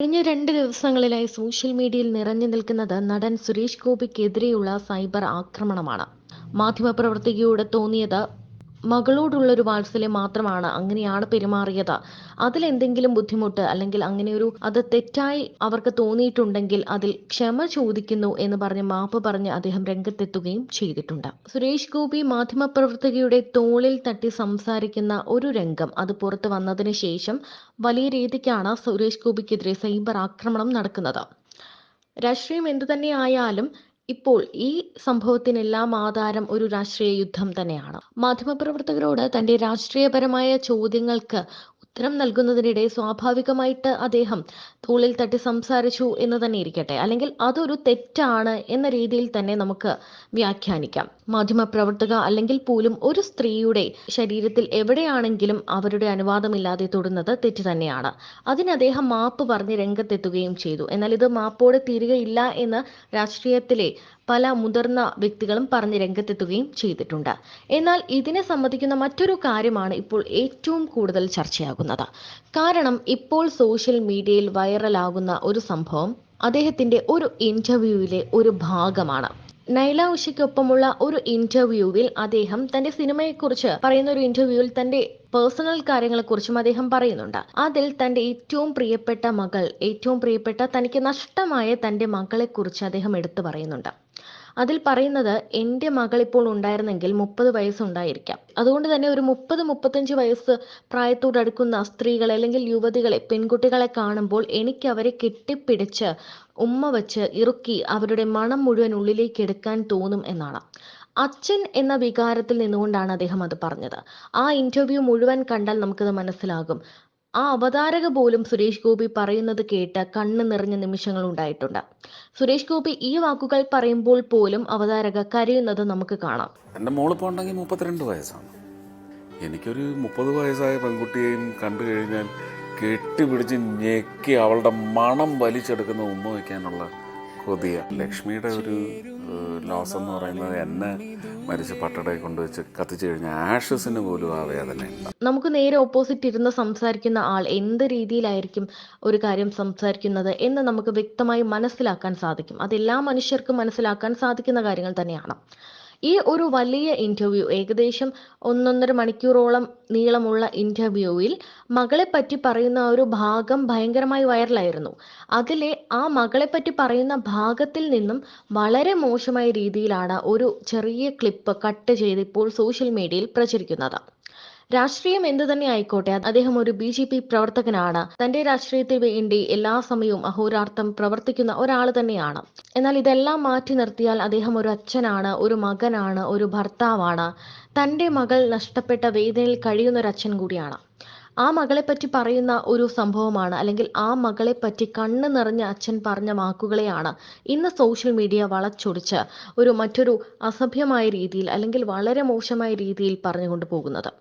കഴിഞ്ഞ രണ്ട് ദിവസങ്ങളിലായി സോഷ്യൽ മീഡിയയിൽ നിറഞ്ഞു നിൽക്കുന്നത് നടൻ സുരേഷ് ഗോപിക്കെതിരെയുള്ള സൈബർ ആക്രമണമാണ്. മാധ്യമപ്രവർത്തകയോട് തോന്നിയത് മകളോടുള്ളൊരു വാത്സല്യം മാത്രമാണ് അങ്ങനെയാണ് പെരുമാറിയത്. അതിലെന്തെങ്കിലും ബുദ്ധിമുട്ട് അല്ലെങ്കിൽ അങ്ങനെ ഒരു അത് തെറ്റായി അവർക്ക് തോന്നിയിട്ടുണ്ടെങ്കിൽ അതിൽ ക്ഷമ ചോദിക്കുന്നു എന്ന് പറഞ്ഞ് മാപ്പ് പറഞ്ഞ് അദ്ദേഹം രംഗത്തെത്തുകയും ചെയ്തിട്ടുണ്ട്. സുരേഷ് ഗോപി മാധ്യമപ്രവർത്തകയുടെ തോളിൽ തട്ടി സംസാരിക്കുന്ന ഒരു രംഗം അത് പുറത്തു വന്നതിന് ശേഷം വലിയ രീതിക്കാണ് സുരേഷ് ഗോപിക്കെതിരെ സൈബർ ആക്രമണം നടക്കുന്നത്. രാഷ്ട്രീയം എന്തു തന്നെ ആയാലും ഇപ്പോൾ ഈ സംഭവത്തിനെല്ലാം ആധാരം ഒരു രാഷ്ട്രീയ യുദ്ധം തന്നെയാണ്. മാധ്യമപ്രവർത്തകരോട് തന്റെ രാഷ്ട്രീയപരമായ ചോദ്യങ്ങൾക്ക് ഉത്തരം നൽകുന്നതിനിടെ സ്വാഭാവികമായിട്ട് അദ്ദേഹം തോളിൽ തട്ടി സംസാരിച്ചു എന്ന് തന്നെ ഇരിക്കട്ടെ. അല്ലെങ്കിൽ അതൊരു തെറ്റാണ് എന്ന രീതിയിൽ തന്നെ നമുക്ക് വ്യാഖ്യാനിക്കാം. മാധ്യമപ്രവർത്തക അല്ലെങ്കിൽ പോലും ഒരു സ്ത്രീയുടെ ശരീരത്തിൽ എവിടെയാണെങ്കിലും അവരുടെ അനുവാദമില്ലാതെ തൊടുന്നത് തെറ്റ് തന്നെയാണ്. അതിന് അദ്ദേഹം മാപ്പ് പറഞ്ഞ് രംഗത്തെത്തുകയും ചെയ്തു. എന്നാൽ ഇത് മാപ്പോടെ തീരുകയില്ല എന്ന് രാഷ്ട്രീയത്തിലെ പല മുതിർന്ന വ്യക്തികളും പറഞ്ഞ് രംഗത്തെത്തുകയും ചെയ്തിട്ടുണ്ട്. എന്നാൽ ഇതിനെ സംബന്ധിക്കുന്ന മറ്റൊരു കാര്യമാണ് ഇപ്പോൾ ഏറ്റവും കൂടുതൽ ചർച്ചയാകുന്നത്. കാരണം ഇപ്പോൾ സോഷ്യൽ മീഡിയയിൽ വൈറലാകുന്ന ഒരു സംഭവം അദ്ദേഹത്തിന്റെ ഒരു ഇന്റർവ്യൂവിലെ ഒരു ഭാഗമാണ്. നൈല ഉഷയ്ക്കൊപ്പമുള്ള ഒരു ഇന്റർവ്യൂവിൽ അദ്ദേഹം തന്റെ സിനിമയെക്കുറിച്ച് പറയുന്ന ഒരു ഇന്റർവ്യൂവിൽ തന്റെ പേഴ്സണൽ കാര്യങ്ങളെക്കുറിച്ചും അദ്ദേഹം പറയുന്നുണ്ട്. അതിൽ തന്റെ ഏറ്റവും പ്രിയപ്പെട്ട മകൾ ഏറ്റവും പ്രിയപ്പെട്ട തനിക്ക് നഷ്ടമായ തന്റെ മകളെക്കുറിച്ച് അദ്ദേഹം എടുത്തു പറയുന്നുണ്ട്. അതിൽ പറയുന്നത് എന്റെ മകൾ ഇപ്പോൾ ഉണ്ടായിരുന്നെങ്കിൽ മുപ്പത് വയസ്സുണ്ടായിരിക്കാം. അതുകൊണ്ട് തന്നെ ഒരു മുപ്പത് മുപ്പത്തഞ്ച് വയസ്സ് പ്രായത്തോടടുക്കുന്ന സ്ത്രീകളെ അല്ലെങ്കിൽ യുവതികളെ പെൺകുട്ടികളെ കാണുമ്പോൾ എനിക്ക് അവരെ കെട്ടിപ്പിടിച്ച് ഉമ്മ വച്ച് ഇറുക്കി അവരുടെ മണം മുഴുവൻ ഉള്ളിലേക്ക് എടുക്കാൻ തോന്നും എന്നാണ്. അച്ഛൻ എന്ന വികാരത്തിൽ നിന്നുകൊണ്ടാണ് അദ്ദേഹം അത് പറഞ്ഞത്. ആ ഇന്റർവ്യൂ മുഴുവൻ കണ്ടാൽ നമുക്കത് മനസ്സിലാകും. ആ അവതാരക പോലും സുരേഷ് ഗോപി പറയുന്നത് കേട്ട് കണ്ണ് നിറഞ്ഞ നിമിഷങ്ങൾ ഉണ്ടായിട്ടുണ്ട്. സുരേഷ് ഗോപി ഈ വാക്കുകൾ പറയുമ്പോൾ പോലും അവതാരക കരയുന്നത് നമുക്ക് കാണാം. എന്റെ മോളിപ്പോൾ ഉണ്ടെങ്കിൽ മുപ്പത്തിരണ്ട് വയസ്സാണ്. എനിക്കൊരു മുപ്പത് വയസ്സായ പെൺകുട്ടിയെയും കണ്ടു കഴിഞ്ഞാൽ കെട്ടിപ്പിടിച്ച് ഞെക്കി അവളുടെ മണം വലിച്ചെടുക്കുന്ന ഉമ്മ വയ്ക്കാനുള്ള കൊതിയ. ലക്ഷ്മിയുടെ ഒരു ലോസ് എന്ന് പറയുന്നത് എന്നെ മരിച്ച പട്ടടയെ കൊണ്ടുവച്ച് കത്തിച്ചു കഴിഞ്ഞാൽ ആഷസിന് പോലും ആ വേദന നമുക്ക് നേരെ ഓപ്പോസിറ്റ് ഇരുന്ന് സംസാരിക്കുന്ന ആൾ എന്ത് രീതിയിലായിരിക്കും ഒരു കാര്യം സംസാരിക്കുന്നത് എന്ന് നമുക്ക് വ്യക്തമായി മനസ്സിലാക്കാൻ സാധിക്കും. അതെല്ലാ മനുഷ്യർക്കും മനസ്സിലാക്കാൻ സാധിക്കുന്ന കാര്യങ്ങൾ തന്നെയാണ്. ഈ ഒരു വലിയ ഇന്റർവ്യൂ ഏകദേശം ഒന്നൊന്നര മണിക്കൂറോളം നീളമുള്ള ഇന്റർവ്യൂവിൽ മകളെ പറ്റി പറയുന്ന ഒരു ഭാഗം ഭയങ്കരമായി വൈറലായിരുന്നു. അതിലെ ആ മകളെ പറ്റി പറയുന്ന ഭാഗത്തിൽ നിന്നും വളരെ മോശമായ രീതിയിലാണ് ഒരു ചെറിയ ക്ലിപ്പ് കട്ട് ചെയ്ത് ഇപ്പോൾ സോഷ്യൽ മീഡിയയിൽ പ്രചരിക്കുന്നത്. രാഷ്ട്രീയം എന്തു തന്നെ ആയിക്കോട്ടെ അദ്ദേഹം ഒരു ബി ജെ പി പ്രവർത്തകനാണ്. തന്റെ രാഷ്ട്രീയത്തിന് വേണ്ടി എല്ലാ സമയവും അഹോരാർത്ഥം പ്രവർത്തിക്കുന്ന ഒരാൾ തന്നെയാണ്. എന്നാൽ ഇതെല്ലാം മാറ്റി നിർത്തിയാൽ അദ്ദേഹം ഒരു അച്ഛനാണ് ഒരു മകനാണ് ഒരു ഭർത്താവാണ്. തന്റെ മകൾ നഷ്ടപ്പെട്ട വേദനയിൽ കഴിയുന്ന ഒരു അച്ഛൻ കൂടിയാണ്. ആ മകളെ പറ്റി പറയുന്ന ഒരു സംഭവമാണ് അല്ലെങ്കിൽ ആ മകളെ പറ്റി കണ്ണ് നിറഞ്ഞ അച്ഛൻ പറഞ്ഞ വാക്കുകളെയാണ് ഇന്ന് സോഷ്യൽ മീഡിയ വളച്ചൊടിച്ച് ഒരു മറ്റൊരു അസഭ്യമായ രീതിയിൽ അല്ലെങ്കിൽ വളരെ മോശമായ രീതിയിൽ പറഞ്ഞുകൊണ്ട് പോകുന്നത്.